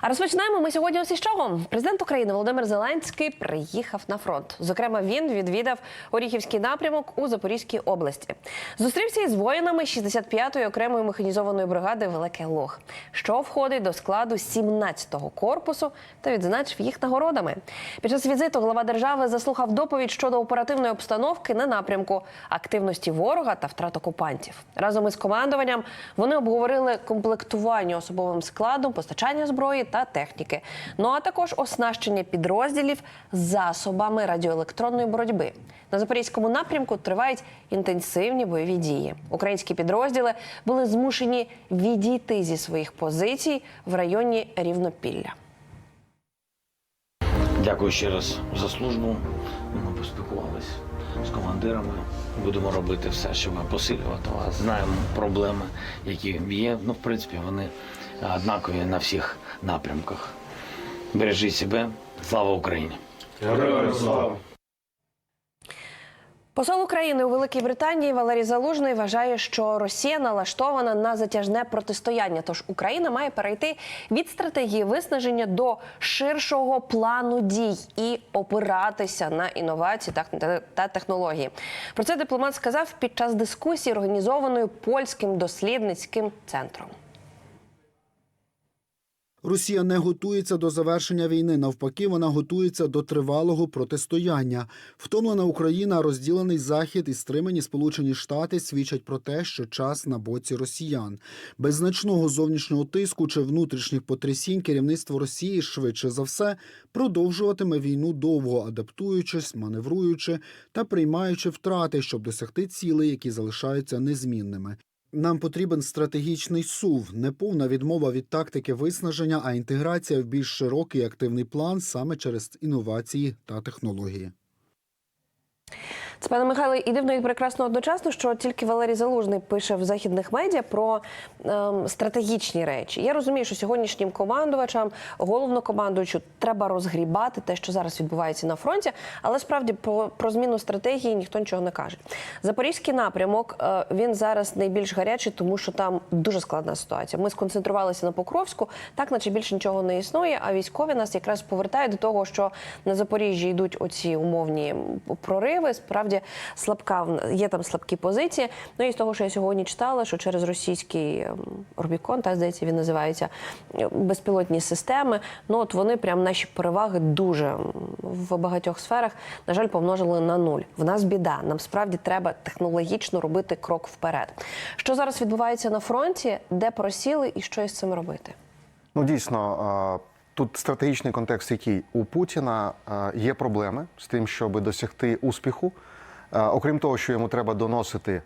А розпочинаємо ми сьогодні ось із чого. Президент України Володимир Зеленський приїхав на фронт. Зокрема, він відвідав Оріхівський напрямок у Запорізькій області. Зустрівся із воїнами 65-ї окремої механізованої бригади Велике Лог, що входить до складу 17-го корпусу та відзначив їх нагородами. Під час візиту глава держави заслухав доповідь щодо оперативної обстановки на напрямку, активності ворога та втрат окупантів. Разом із командуванням вони обговорили комплектування особовим складом, постачання зброї та техніки. Ну а також оснащення підрозділів засобами радіоелектронної боротьби. На запорізькому напрямку тривають інтенсивні бойові дії. Українські підрозділи були змушені відійти зі своїх позицій в районі Рівнопілля. Дякую ще раз за службу. Ми поспілкувалися з командирами. Будемо робити все, щоб посилювати вас. Знаємо проблеми, які є. Ну, в принципі, вони однакові на всіх напрямках. Бережіть себе. Слава Україні! Героям слава! Посол України у Великій Британії Валерій Залужний вважає, що Росія налаштована на затяжне протистояння. Тож Україна має перейти від стратегії виснаження до ширшого плану дій і опиратися на інновації та- та технології. Про це дипломат сказав під час дискусії, організованої польським дослідницьким центром. Росія не готується до завершення війни. Навпаки, вона готується до тривалого протистояння. Втомлена Україна, розділений захід і стримані Сполучені Штати свідчать про те, що час на боці росіян. Без значного зовнішнього тиску чи внутрішніх потрясінь керівництво Росії швидше за все продовжуватиме війну довго, адаптуючись, маневруючи та приймаючи втрати, щоб досягти цілей, які залишаються незмінними. Нам потрібен стратегічний сув, не повна відмова від тактики виснаження, а інтеграція в більш широкий активний план саме через інновації та технології. Це пане Михайло, і дивно і прекрасно одночасно, що тільки Валерій Залужний пише в західних медіа про ем, стратегічні речі. Я розумію, що сьогоднішнім командувачам, головнокомандуючу, треба розгрібати те, що зараз відбувається на фронті, але справді про, про зміну стратегії ніхто нічого не каже. Запорізький напрямок е, він зараз найбільш гарячий, тому що там дуже складна ситуація. Ми сконцентрувалися на Покровську, так наче більше нічого не існує. А військові нас якраз повертають до того, що на Запоріжжі йдуть оці умовні прориви. Справді слабка в- є там слабкі позиції. Ну і з того, що я сьогодні читала, що через російський ем, Рубікон, та здається, він називається е, безпілотні системи. Ну от вони прям наші переваги дуже в багатьох сферах, на жаль, помножили на нуль. В нас біда. Нам справді треба технологічно робити крок вперед. Що зараз відбувається на фронті, де просіли і що із цим робити? Ну дійсно, тут стратегічний контекст, який у Путіна є проблеми з тим, щоб досягти успіху. А, Окрім того, що йому треба доносити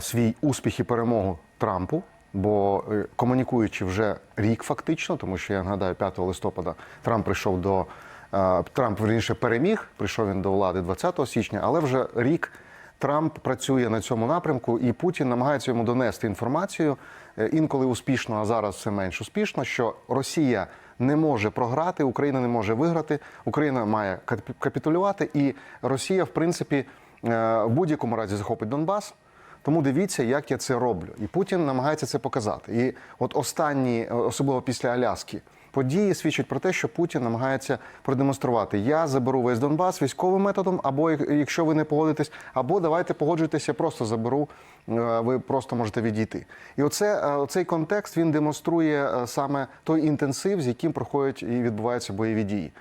свій успіх і перемогу Трампу. Бо е, комунікуючи вже рік, фактично, тому що я нагадаю, 5 листопада Трамп прийшов до е, Трамп верніше переміг. Прийшов він до влади 20 січня, але вже рік Трамп працює на цьому напрямку, і Путін намагається йому донести інформацію е, інколи успішно, а зараз все менш успішно, що Росія не може програти, Україна не може виграти, Україна має кап- капітулювати, і Росія, в принципі, е, в будь-якому разі захопить Донбас. Тому дивіться, як я це роблю. І Путін намагається це показати. І от останні, е, особливо після Аляски, події свідчать про те, що Путін намагається продемонструвати: я заберу весь Донбас військовим методом, або якщо ви не погодитесь, або давайте погоджуйтеся, просто заберу. е, Ви просто можете відійти. І оце е, цей контекст він демонструє е, саме той інтенсив, з яким проходять і відбуваються бойові дії.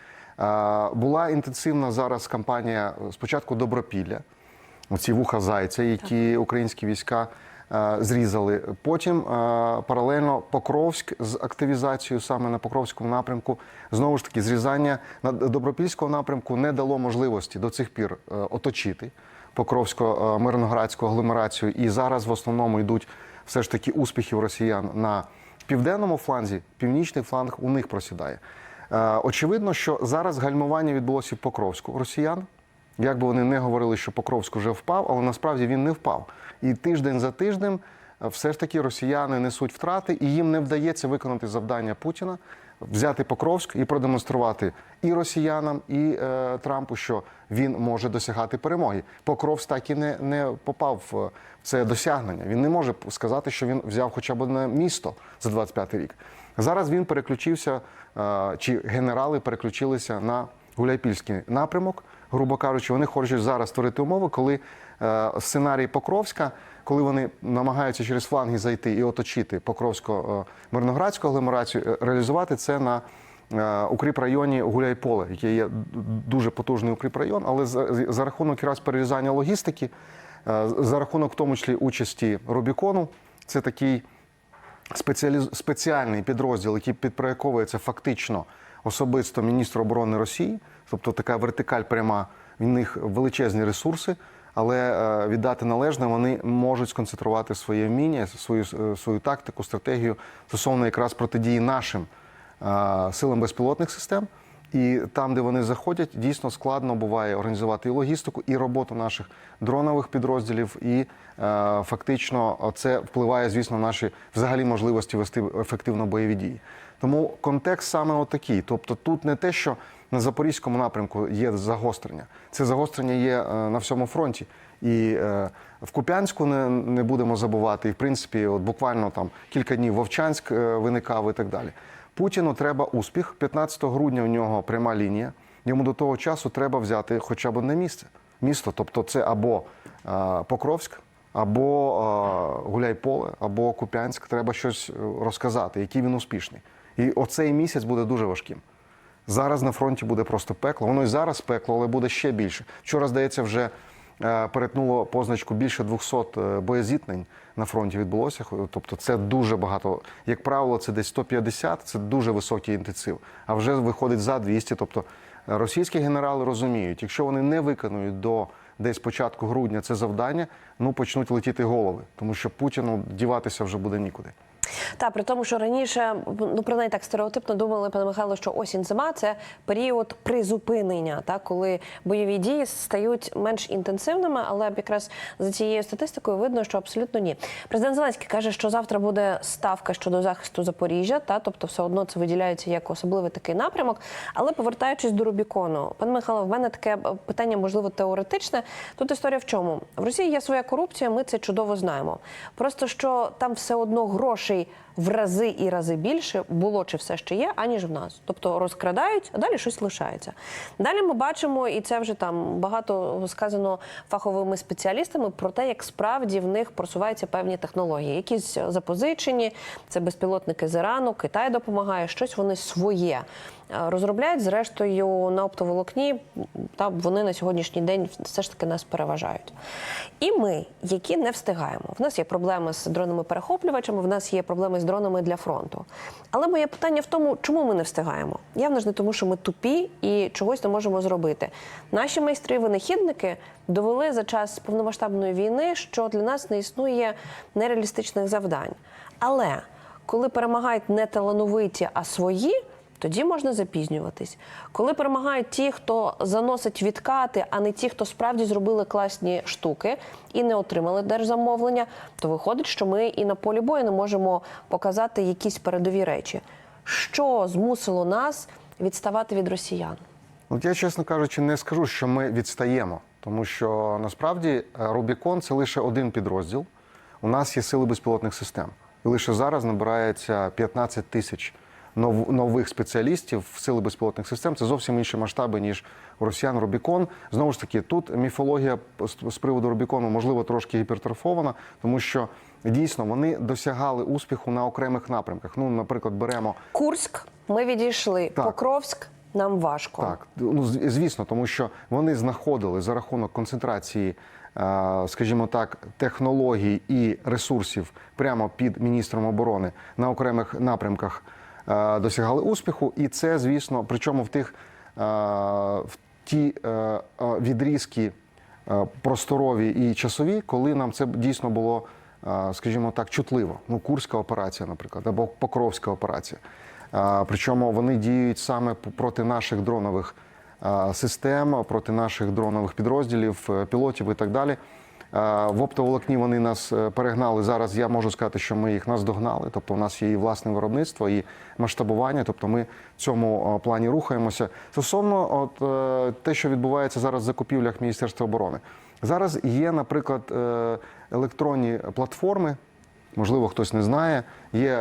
Була інтенсивна зараз кампанія е, спочатку Добропілля оці вуха зайця, які українські війська е, зрізали. Потім е, паралельно Покровськ з активізацією саме на Покровському напрямку. Знову ж таки, зрізання на Добропільського напрямку не дало можливості до цих пір оточити Покровсько-Мирноградську агломерацію. І зараз в основному йдуть все ж таки успіхів росіян на південному фланзі, північний фланг у них просідає. Е, Очевидно, що зараз гальмування відбулося в Покровську росіян. Як би вони не говорили, що Покровськ вже впав, але насправді він не впав. І тиждень за тижнем е, все ж таки росіяни несуть втрати, і їм не вдається виконати завдання Путіна взяти Покровськ і продемонструвати і росіянам, і е, Трампу, що він може досягати перемоги. Покровськ так і не, не попав в це досягнення. Він не може сказати, що він взяв хоча б одне місто за 25 рік. Зараз він переключився, е, чи генерали переключилися на Гуляйпільський напрямок, грубо кажучи, вони хочуть зараз створити умови, коли е, сценарій Покровська, коли вони намагаються через фланги зайти і оточити Покровсько-Мирноградську агломерацію, е, реалізувати це на укріпрайоні Гуляйполе, який є дуже потужний укріпрайон, але за, рахунок якраз перерізання логістики, за рахунок в тому числі участі Рубікону, це такий. Спеціальний підрозділ, який підпорядковується фактично особисто міністру оборони Росії, тобто така вертикаль пряма, в них величезні ресурси, але е, віддати належне, вони можуть сконцентрувати своє вміння, свою, е, свою тактику, стратегію стосовно якраз протидії нашим е, силам безпілотних систем. І там, де вони заходять, дійсно складно буває організувати і логістику, і роботу наших дронових підрозділів, і е, фактично це впливає, звісно, на наші взагалі можливості вести ефективно бойові дії. Тому контекст саме отакий. Тобто, тут не те, що на запорізькому напрямку є загострення, це загострення є е, на всьому фронті. І е, в Куп'янську не, не будемо забувати. І в принципі, от буквально там кілька днів Вовчанськ е, виникав і так далі. Путіну треба успіх. 15 грудня у нього пряма лінія. Йому до того часу треба взяти хоча б одне місце. Місто, тобто це або е, Покровськ, або е, Гуляйполе, або Куп'янськ. Треба щось е, розказати, який він успішний. І оцей місяць буде дуже важким. Зараз на фронті буде просто пекло. Воно і зараз пекло, але буде ще більше. Вчора, здається, вже перетнуло позначку більше 200 е, боєзіткнень на фронті відбулося. Тобто це дуже багато. Як правило, це десь 150, це дуже високий інтенсив. А вже виходить за 200. Тобто е, російські генерали розуміють, якщо вони не виконують до десь початку грудня це завдання, ну почнуть летіти голови, тому що Путіну діватися вже буде нікуди. Та при тому, що раніше ну принаймні так стереотипно думали, пане Михайло, що осінь зима це період призупинення, так коли бойові дії стають менш інтенсивними, але якраз за цією статистикою видно, що абсолютно ні. Президент Зеленський каже, що завтра буде ставка щодо захисту Запоріжжя, та тобто все одно це виділяється як особливий такий напрямок. Але повертаючись до Рубікону, пане Михайло, в мене таке питання, можливо, теоретичне. Тут історія в чому? В Росії є своя корупція, ми це чудово знаємо. Просто що там все одно грошей в рази і рази більше було чи все ще є, аніж в нас. Тобто розкрадають, а далі щось лишається. Далі ми бачимо, і це вже там багато сказано фаховими спеціалістами про те, як справді в них просуваються певні технології. Якісь запозичені, це безпілотники з Ірану, Китай допомагає, щось вони своє. Е, Розробляють зрештою на оптоволокні, та вони на сьогоднішній день все ж таки нас переважають. І ми, які не встигаємо. В нас є проблеми з дронами-перехоплювачами, в нас є проблеми з дронами для фронту. Але моє питання в тому, чому ми не встигаємо? Явно ж не тому, що ми тупі і чогось не можемо зробити. Наші майстри-винахідники довели за час повномасштабної війни, що для нас не існує нереалістичних завдань. Але коли перемагають не талановиті, а свої. Тоді можна запізнюватись. Коли перемагають ті, хто заносить відкати, а не ті, хто справді зробили класні штуки і не отримали держзамовлення, то виходить, що ми і на полі бою не можемо показати якісь передові речі. Що змусило нас відставати від росіян? От я, чесно кажучи, не скажу, що ми відстаємо, тому що насправді е, Рубікон це лише один підрозділ. У нас є сили безпілотних систем. І лише зараз набирається 15 тисяч нових спеціалістів в сили безпілотних систем. Це зовсім інші масштаби, ніж у росіян Рубікон. Знову ж таки, тут міфологія з- приводу Рубікону, можливо, трошки гіпертрофована, тому що дійсно вони досягали успіху на окремих напрямках. Ну, наприклад, беремо Курськ ми відійшли, Так. Покровськ нам важко. Так, ну звісно, тому що вони знаходили за рахунок концентрації, скажімо так, технологій і ресурсів прямо під міністром оборони на окремих напрямках досягали успіху. І це, звісно, причому в тих е, в ті е, е, відрізки е, просторові і часові, коли нам це дійсно було, е, скажімо так, чутливо. Ну, Курська операція, наприклад, або Покровська операція. Е, Причому вони діють саме проти наших дронових е, систем, проти наших дронових підрозділів, е, пілотів і так далі. Е, В оптоволокні вони нас е, перегнали. Зараз я можу сказати, що ми їх наздогнали. Тобто, у нас є і власне виробництво, і масштабування. Тобто, ми в цьому е, плані рухаємося. Стосовно от те, що відбувається зараз в закупівлях Міністерства оборони. Зараз є, наприклад, електронні платформи, Можливо, хтось не знає. Є е,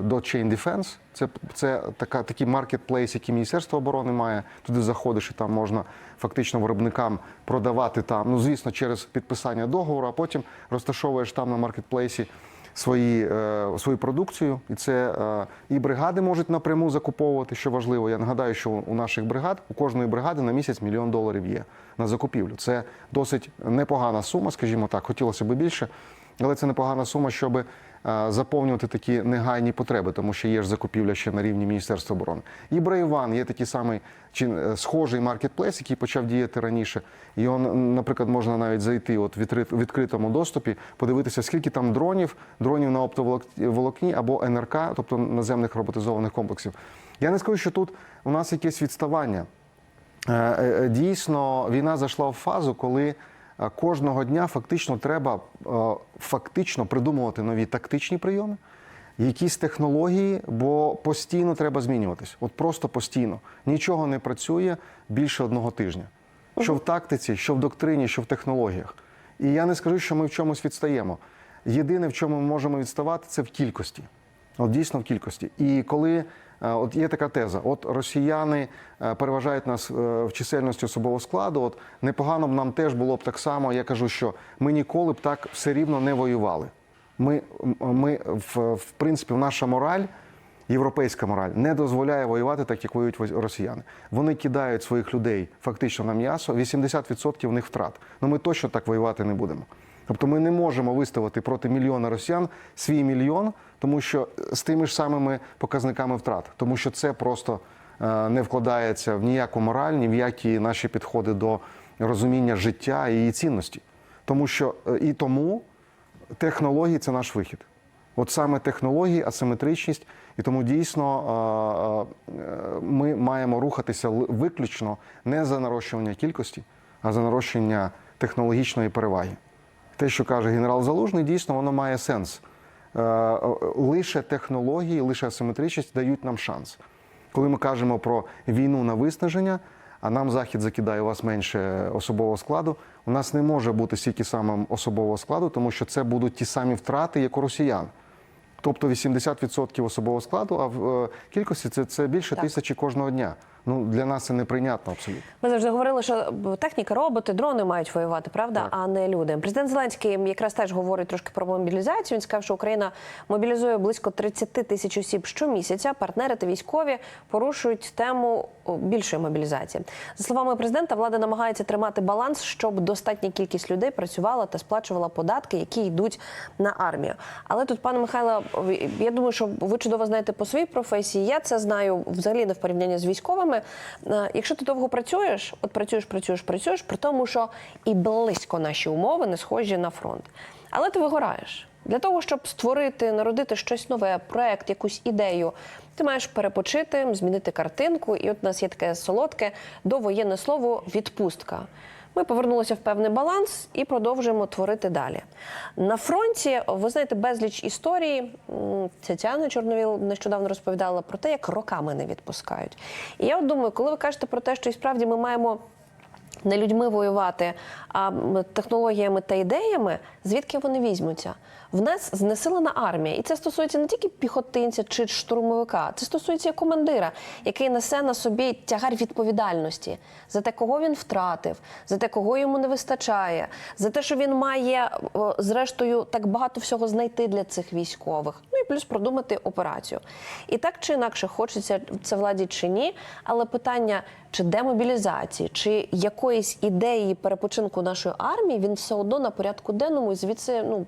Dot-Chain Defense, це, це така, такий маркетплейс, який Міністерство оборони має. Туди заходиш і там можна фактично виробникам продавати там. Ну, звісно, через підписання договору, а потім розташовуєш там на маркетплейсі свої, е, свою продукцію. І це е, і бригади можуть напряму закуповувати, що важливо. Я нагадаю, що у наших бригад, у кожної бригади на місяць мільйон доларів є на закупівлю. Це досить непогана сума, скажімо так, хотілося б більше. Але це непогана сума, щоб заповнювати такі негайні потреби, тому що є ж закупівля ще на рівні Міністерства оборони. І Брейван є такий самий чи е, схожий маркетплейс, який почав діяти раніше. І он, наприклад, можна навіть зайти от в відкритому доступі, подивитися, скільки там дронів, дронів на оптоволокні або НРК, тобто наземних роботизованих комплексів. Я не скажу, що тут у нас якесь відставання. Е, е, Дійсно, війна зайшла в фазу, коли е, кожного дня фактично треба е, фактично придумувати нові тактичні прийоми, якісь технології, бо постійно треба змінюватись. От просто постійно. Нічого не працює більше одного тижня. Що в тактиці, що в доктрині, що в технологіях. І я не скажу, що ми в чомусь відстаємо. Єдине, в чому ми можемо відставати, це в кількості. От дійсно в кількості. І коли е, от є така теза, от росіяни е, переважають нас е, в чисельності особового складу, от непогано б нам теж було б так само. Я кажу, що ми ніколи б так все рівно не воювали. Ми, ми в, в принципі, наша мораль. Європейська мораль не дозволяє воювати так, як воюють росіяни. Вони кидають своїх людей фактично на м'ясо. 80% в них втрат. Ну ми точно так воювати не будемо. Тобто ми не можемо виставити проти мільйона росіян свій мільйон, тому що з тими ж самими показниками втрат, тому що це просто е, не вкладається в ніяку мораль, ні в які наші підходи до розуміння життя і її цінності. Тому що е, і тому технології це наш вихід. От саме технології, асиметричність, і тому дійсно е, ми маємо рухатися виключно не за нарощування кількості, а за нарощення технологічної переваги. Те, що каже генерал Залужний, дійсно воно має сенс. Е, е, Лише технології, лише асиметричність дають нам шанс. Коли ми кажемо про війну на виснаження, а нам Захід закидає у вас менше особового складу, у нас не може бути стільки саме особового складу, тому що це будуть ті самі втрати, як у росіян. Тобто 80% особового складу, а в е, кількості це, це більше Так. тисячі кожного дня. Ну для нас це неприйнятно абсолютно. Ми завжди говорили, що техніка, роботи, дрони мають воювати, правда, Так. а не люди. Президент Зеленський якраз теж говорить трошки про мобілізацію. Він сказав, що Україна мобілізує близько 30 тисяч осіб щомісяця. Партнери та військові порушують тему більшої мобілізації. За словами президента, влада намагається тримати баланс, щоб достатня кількість людей працювала та сплачувала податки, які йдуть на армію. Але тут, пане Михайло, я думаю, що ви чудово знаєте по своїй професії. Я це знаю взагалі не в порівнянні з військовими. Е, Якщо ти довго працюєш, от працюєш, працюєш, працюєш, при тому, що і близько наші умови не схожі на фронт. Але ти вигораєш. Для того, щоб створити, народити щось нове, проект, якусь ідею, ти маєш перепочити, змінити картинку. І от у нас є таке солодке довоєнне слово відпустка. Ми повернулися в певний баланс і продовжуємо творити далі. На фронті, ви знаєте, безліч історії. Тетяна Чорновіл нещодавно розповідала про те, як роками не відпускають. І я от думаю, коли ви кажете про те, що і справді ми маємо не людьми воювати, а технологіями та ідеями, звідки вони візьмуться? В нас знесилена армія, і це стосується не тільки піхотинця чи штурмовика, це стосується командира, який несе на собі тягар відповідальності за те, кого він втратив, за те, кого йому не вистачає, за те, що він має зрештою так багато всього знайти для цих військових. Плюс продумати операцію. І так чи інакше, хочеться це владі чи ні, але питання чи демобілізації, чи якоїсь ідеї перепочинку нашої армії, він все одно на порядку денному, і звідси ну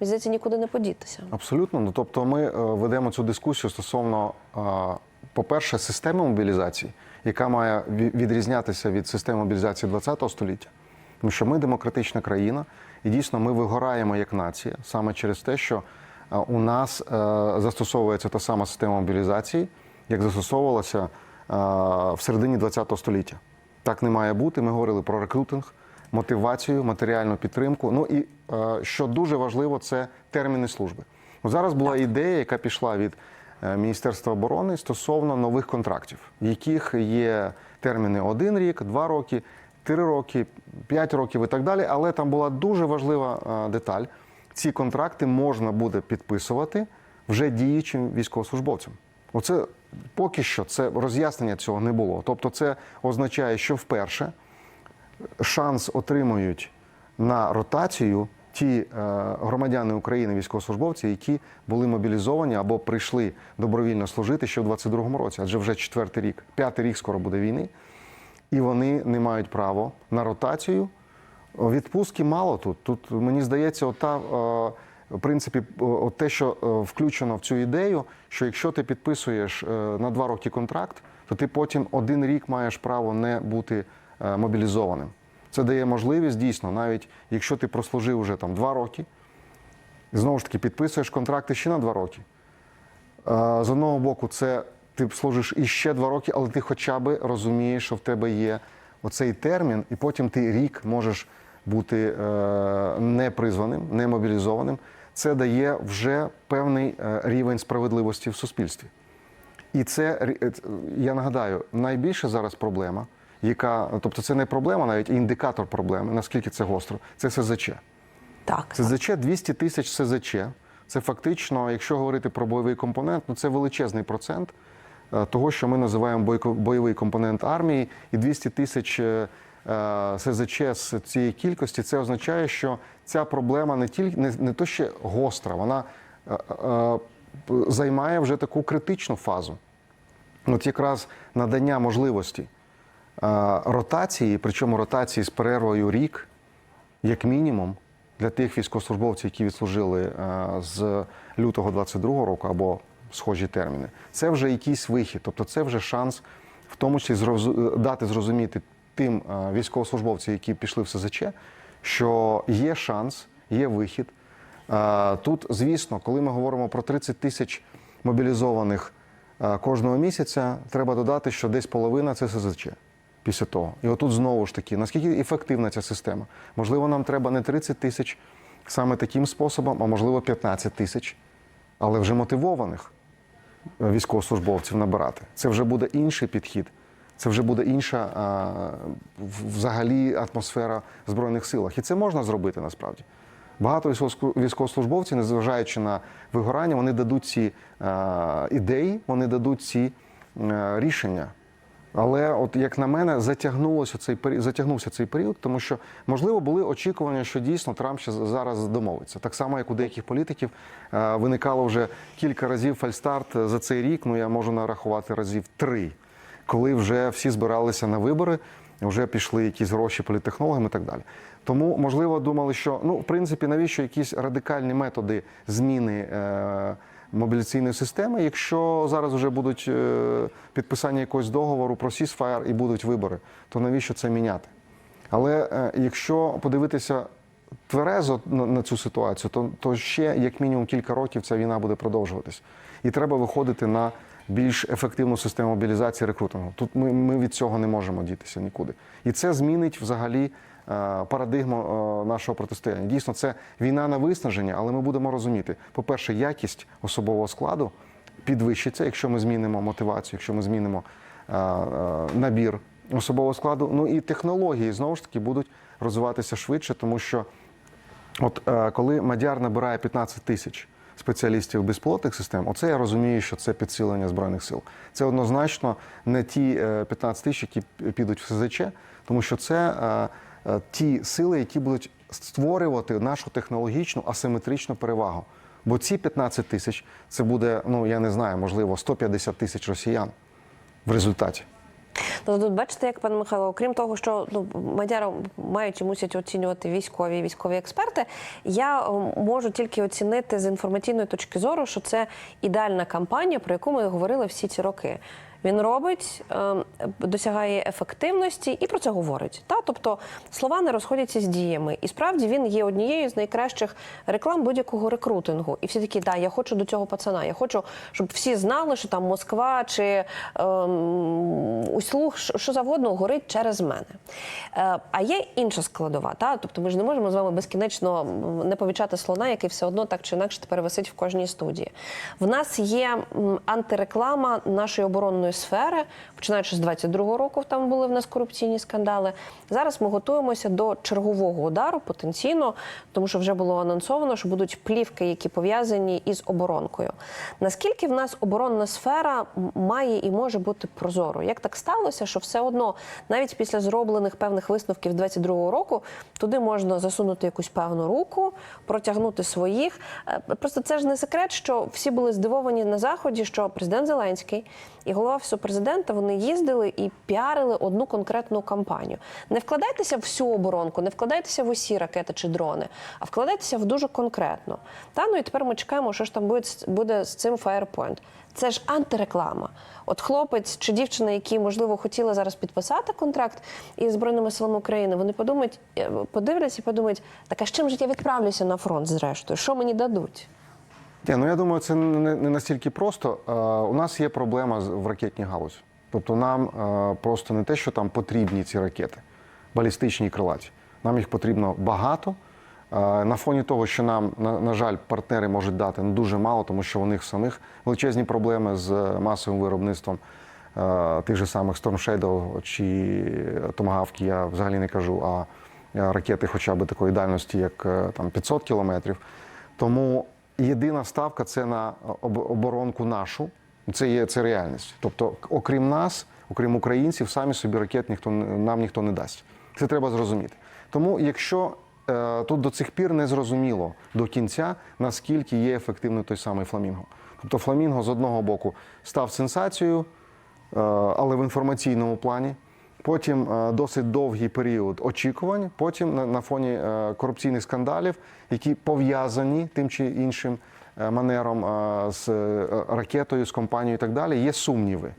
здається, нікуди не подітися. Абсолютно. Ну тобто, ми е, ведемо цю дискусію стосовно, е, по-перше, системи мобілізації, яка має відрізнятися від системи мобілізації ХХ століття. Тому що ми демократична країна, і дійсно ми вигораємо як нація саме через те, що у нас е, застосовується та сама система мобілізації, як застосовувалася е, в середині ХХ століття. Так не має бути. Ми говорили про рекрутинг, мотивацію, матеріальну підтримку. Ну і е, що дуже важливо, це терміни служби. Зараз була ідея, яка пішла від е, Міністерства оборони стосовно нових контрактів, в яких є терміни один рік, два роки, три роки, п'ять років і так далі. Але там була дуже важлива е, деталь. Ці контракти можна буде підписувати вже діючим військовослужбовцям. Оце поки що це роз'яснення цього не було. Тобто, це означає, що вперше шанс отримують на ротацію ті е, громадяни України, військовослужбовці, які були мобілізовані або прийшли добровільно служити ще в 22-му році, адже вже четвертий рік, п'ятий рік скоро буде війни, і вони не мають права на ротацію. Відпустки мало тут. Тут мені здається, ота, е, в принципі, от те, що е, включено в цю ідею, що якщо ти підписуєш е, на два роки контракт, то ти потім один рік маєш право не бути мобілізованим. Це дає можливість дійсно, навіть якщо ти прослужив вже там два роки, знову ж таки підписуєш контракти ще на два роки. З одного боку, це ти служиш іще два роки, але ти хоча б розумієш, що в тебе є оцей термін, і потім ти рік можеш бути е, непризваним, немобілізованим. Це дає вже певний е, рівень справедливості в суспільстві. І це е, я нагадаю, найбільша зараз проблема, яка, тобто це не проблема, навіть індикатор проблеми, наскільки це гостро, це СЗЧ. Так. СЗЧ 200 тисяч СЗЧ. Це фактично, якщо говорити про бойовий компонент, ну це величезний процент е, того, що ми називаємо бойовий компонент армії, і 200 тисяч СЗЧ з цієї кількості. Це означає, що ця проблема не тільки не, не то ще гостра, вона е, е, займає вже таку критичну фазу. От якраз надання можливості е, ротації, причому ротації з перервою рік, як мінімум, для тих військовослужбовців, які відслужили е, з лютого 22-го року або схожі терміни, це вже якийсь вихід, тобто це вже шанс, в тому числі дати зрозуміти тим е, військовослужбовцям, які пішли в СЗЧ, що є шанс, є вихід. Е, Тут, звісно, коли ми говоримо про 30 тисяч мобілізованих е, кожного місяця, треба додати, що десь половина це СЗЧ після того. І отут знову ж таки, наскільки ефективна ця система? Можливо, нам треба не 30 тисяч саме таким способом, а можливо 15 тисяч, але вже мотивованих військовослужбовців набирати. Це вже буде інший підхід. Це вже буде інша взагалі атмосфера в Збройних силах. І це можна зробити насправді. Багато військовослужбовців, незважаючи на вигорання, вони дадуть ці ідеї, вони дадуть ці е, рішення. Але, от як на мене, затягнулося цей затягнувся цей період, тому що можливо були очікування, що дійсно Трамп ще зараз домовиться. Так само, як у деяких політиків е, виникало вже кілька разів фальстарт за цей рік. Ну я можу нарахувати разів три, коли вже всі збиралися на вибори, вже пішли якісь гроші політтехнологам і так далі. Тому, можливо, думали, що ну, в принципі, навіщо якісь радикальні методи зміни. Е- мобіляційної системи, якщо зараз вже будуть е, підписання якогось договору про сісфаєр і будуть вибори, то навіщо це міняти? Але е, якщо подивитися тверезо на, на цю ситуацію, то, то ще як мінімум кілька років ця війна буде продовжуватись. І треба виходити на більш ефективну систему мобілізації рекрутингу. Тут ми, ми від цього не можемо дітися нікуди. І це змінить взагалі е, парадигму е, нашого протистояння. Дійсно, це війна на виснаження, але ми будемо розуміти, по-перше, якість особового складу підвищиться, якщо ми змінимо мотивацію, якщо ми змінимо е, набір особового складу. Ну і технології знову ж таки будуть розвиватися швидше, тому що от коли Мадяр набирає 15 тисяч спеціалістів безпілотних систем, оце я розумію, що це підсилення збройних сил. Це однозначно не ті е, 15 тисяч, які підуть в СЗЧ, тому що це е, е, ті сили, які будуть створювати нашу технологічну асиметричну перевагу. Бо ці 15 тисяч це буде, ну я не знаю, можливо, 150 тисяч росіян в результаті. Ну, тут бачите, як пане Михайло, окрім того, що ну Мадяра мають і мусять оцінювати військові військові експерти. Я е, можу тільки оцінити з інформаційної точки зору, що це ідеальна кампанія, про яку ми говорили всі ці роки. Він робить, е, досягає ефективності і про це говорить. Та тобто слова не розходяться з діями. І справді він є однією з найкращих реклам будь-якого рекрутингу. І всі такі, да, я хочу до цього пацана. Я хочу, щоб всі знали, що там Москва чи ем, услуг, що завгодно горить через мене. Е, а є інша складова. Та? Тобто ми ж не можемо з вами безкінечно не повічати слона, який все одно так чи інакше тепер висить в кожній студії. В нас є антиреклама нашої оборонної сфери, починаючи з 22-го року, там були в нас корупційні скандали. Зараз ми готуємося до чергового удару потенційно, тому що вже було анонсовано, що будуть плівки, які пов'язані із оборонкою. Наскільки в нас оборонна сфера має і може бути прозорою? Як так сталося, що все одно, навіть після зроблених певних висновків 22-го року, туди можна засунути якусь певну руку, протягнути своїх. Е, Просто це ж не секрет, що всі були здивовані на заході, що президент Зеленський і голова офісу президента вони їздили і піарили одну конкретну кампанію. Не вкладайтеся в всю оборонку, не вкладайтеся в усі ракети чи дрони, а вкладайтеся в дуже конкретно. Та ну і тепер ми чекаємо, що ж там буде, буде з цим Firepoint. Це ж антиреклама. От хлопець чи дівчина, які можливо хотіли зараз підписати контракт із збройними силами України, вони подумають, е, подивляться і подумають, так а з чим же я відправлюся на фронт зрештою? Що мені дадуть? Ні, ну я думаю, це не, настільки просто. Е, у нас є проблема в ракетній галузі. Тобто нам е, просто не те, що там потрібні ці ракети, балістичні крилаті. Нам їх потрібно багато. Е, на фоні того, що нам, на, жаль, партнери можуть дати дуже мало, тому що у них самих величезні проблеми з масовим виробництвом тих же самих Storm Shadow чи Томагавки, я взагалі не кажу, а ракети хоча б такої дальності, як там 500 кілометрів. Тому єдина ставка це на оборонку нашу. Це є це реальність. Тобто, окрім нас, окрім українців, самі собі ракет ніхто нам ніхто не дасть. Це треба зрозуміти. Тому, якщо е, тут до цих пір не зрозуміло до кінця, наскільки є ефективним той самий фламінго. Тобто, фламінго з одного боку став сенсацією, е, але в інформаційному плані. Потім е, досить довгий період очікувань. Потім на, фоні е, корупційних скандалів, які пов'язані тим чи іншим е, манером з ракетою, з компанією і так далі, є сумніви.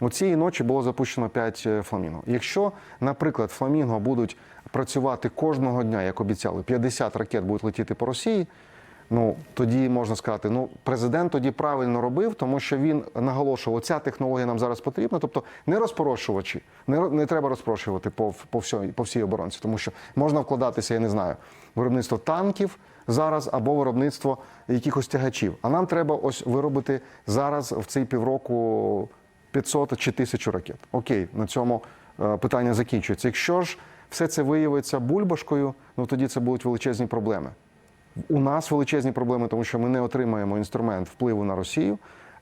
У цієї ночі було запущено 5 фламінго. Якщо, наприклад, фламінго будуть працювати кожного дня, як обіцяли, 50 ракет будуть летіти по Росії. Ну тоді можна сказати, ну президент тоді правильно робив, тому що він наголошував, ця технологія нам зараз потрібна. Тобто не розпорошувачі, не, не треба розпрошувати по, по, всьо- по всій оборонці, тому що можна вкладатися, я не знаю, виробництво танків зараз або виробництво якихось тягачів. А нам треба ось виробити зараз в цей півроку 500 чи 1000 ракет. Окей, на цьому е, питання закінчується. Якщо ж все це виявиться бульбашкою, ну тоді це будуть величезні проблеми. У нас величезні проблеми, тому що ми не отримаємо інструмент впливу на Росію.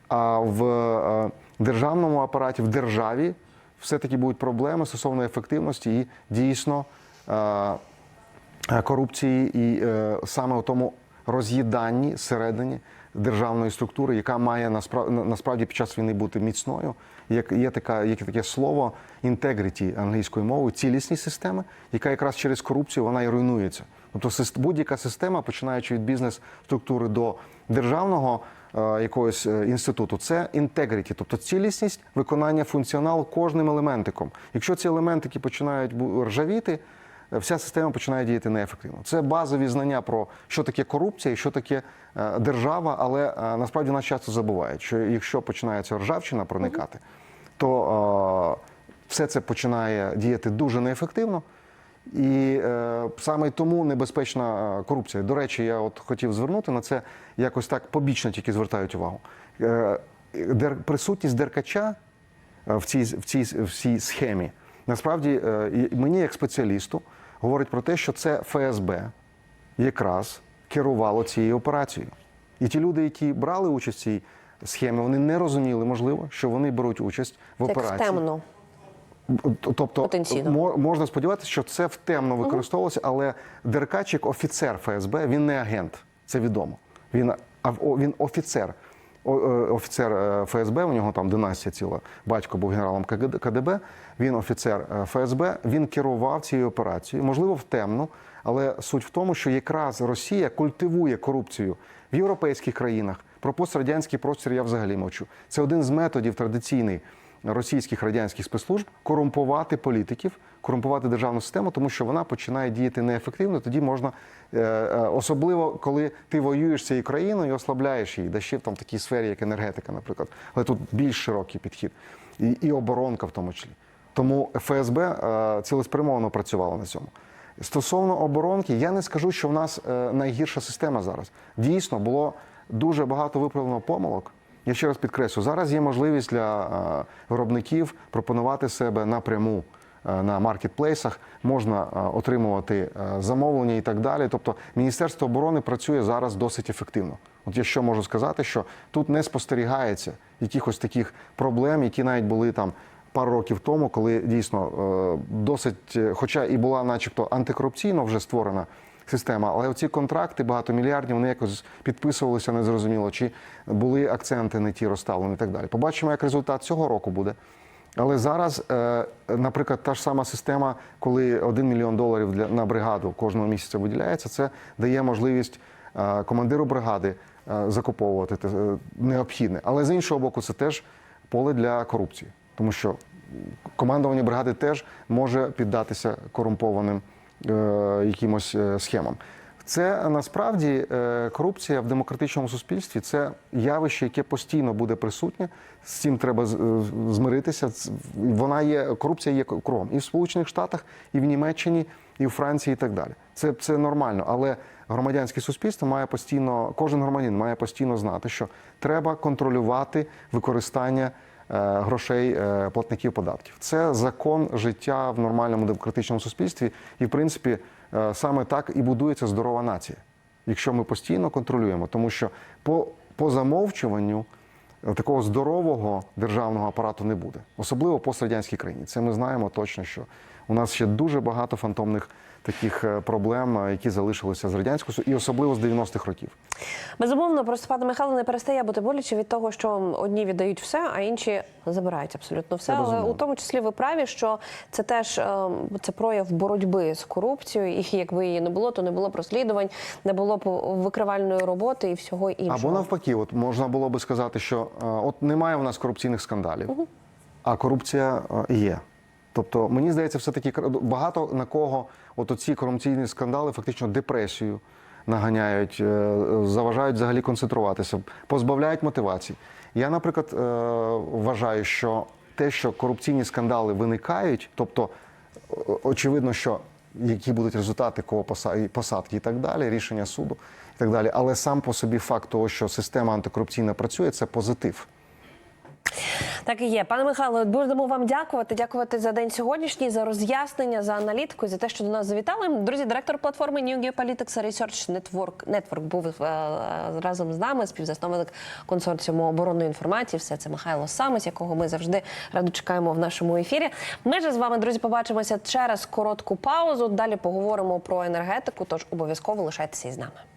А в е, державному апараті, в державі, все-таки будуть проблеми стосовно ефективності і дійсно е, корупції, і е, саме у тому роз'їданні всередині державної структури, яка має насправді, під час війни бути міцною. Як є така, є таке слово integrity англійською мовою, цілісність системи, яка якраз через корупцію вона і руйнується. Тобто будь-яка система, починаючи від бізнес-структури до державного е, якогось е, інституту, це integrity, тобто цілісність виконання функціоналу кожним елементиком. Якщо ці елементики починають ржавіти, е, вся система починає діяти неефективно. Це базові знання про що таке корупція і що таке е, держава, але е, насправді нас часто забувають, що якщо починається ржавчина проникати, то е, все це починає діяти дуже неефективно. І е, саме тому небезпечна е, корупція. До речі, я от хотів звернути на це якось так побічно тільки звертають увагу. Е, дер, присутність деркача е, в цій, в цій, в цій схемі насправді е, мені, як спеціалісту, говорить про те, що це ФСБ якраз керувало цією операцією. І ті люди, які брали участь в цій схемі, вони не розуміли, можливо, що вони беруть участь в операції. темно. Тобто Потенційно. мо- можна сподіватися, що це втемно використовувалося, але Деркач як офіцер ФСБ, він не агент, це відомо. Він, а, він офіцер. Е, Офіцер е, ФСБ, у нього там династія ціла, батько був генералом КДБ, він офіцер е, ФСБ, він керував цією операцією, можливо, втемно, але суть в тому, що якраз Росія культивує корупцію в європейських країнах. Про пострадянський простір я взагалі мовчу. Це один з методів традиційний російських радянських спецслужб корумпувати політиків, корумпувати державну систему, тому що вона починає діяти неефективно. Тоді можна е, е, особливо, коли ти воюєш цією країною і ослабляєш її, да ще в там такій сфері, як енергетика, наприклад. Але тут більш широкий підхід, і, і оборонка в тому числі. Тому ФСБ е, цілеспрямовано працювало на цьому. Стосовно оборонки, я не скажу, що в нас найгірша система зараз. Дійсно, було дуже багато виправлено помилок. Я ще раз підкреслю, зараз є можливість для е, виробників пропонувати себе напряму е, на маркетплейсах, можна е, отримувати замовлення і так далі. Тобто Міністерство оборони працює зараз досить ефективно. От я що можу сказати, що тут не спостерігається якихось таких проблем, які навіть були там пару років тому, коли дійсно досить, хоча і була, начебто, антикорупційно вже створена система, але ці контракти багатомільярдні, вони якось підписувалися незрозуміло, чи були акценти не ті розставлені і так далі. Побачимо, як результат цього року буде. Але зараз, е, наприклад, та ж сама система, коли 1 мільйон доларів для на бригаду кожного місяця виділяється, це дає можливість е, командиру бригади е, закуповувати необхідне. Але з іншого боку, це теж поле для корупції, тому що командування бригади теж може піддатися корумпованим якимось е, схемам. Це насправді е, корупція в демократичному суспільстві це явище, яке постійно буде присутнє. З цим треба е, змиритися. Вона є корупція є кругом і в Сполучених Штатах, і в Німеччині, і в Франції, і так далі. Це, це нормально, але громадянське суспільство має постійно, кожен громадянин має постійно знати, що треба контролювати використання е, грошей е, платників податків. Це закон життя в нормальному демократичному суспільстві, і в принципі е, саме так і будується здорова нація, якщо ми постійно контролюємо, тому що по, по замовчуванню. е, Такого здорового державного апарату не буде, особливо пострадянській країні. Це ми знаємо точно, що у нас ще дуже багато фантомних таких е, проблем, е, які залишилися з радянського Союзу, і особливо з 90-х років. Безумовно, просто пане Михайло не перестає бути боляче від того, що одні віддають все, а інші забирають абсолютно все. Але у тому числі ви праві, що це теж ем, це прояв боротьби з корупцією. І якби її не було, то не було б розслідувань, не було б викривальної роботи і всього іншого. Або навпаки, от можна було би сказати, що е, от немає в нас корупційних скандалів, а корупція е, є. Тобто, мені здається, все-таки кр- багато на кого от оці корупційні скандали фактично депресію наганяють, е, заважають взагалі концентруватися, позбавляють мотивації. Я, наприклад, е, вважаю, що те, що корупційні скандали виникають, тобто очевидно, що які будуть результати кого поса- посадки і так далі, рішення суду і так далі. Але сам по собі факт того, що система антикорупційна працює, це позитив. Так і є. Пане Михайло, будемо вам дякувати. Дякувати за день сьогоднішній, за роз'яснення, за аналітику за те, що до нас завітали. Друзі, директор платформи New Geopolitics Research Network, Network був е, разом з нами, співзасновник консорціуму оборонної інформації. Все це Михайло Самець, якого ми завжди радо чекаємо в нашому ефірі. Ми ж з вами, друзі, побачимося через коротку паузу. Далі поговоримо про енергетику. Тож обов'язково лишайтеся із нами.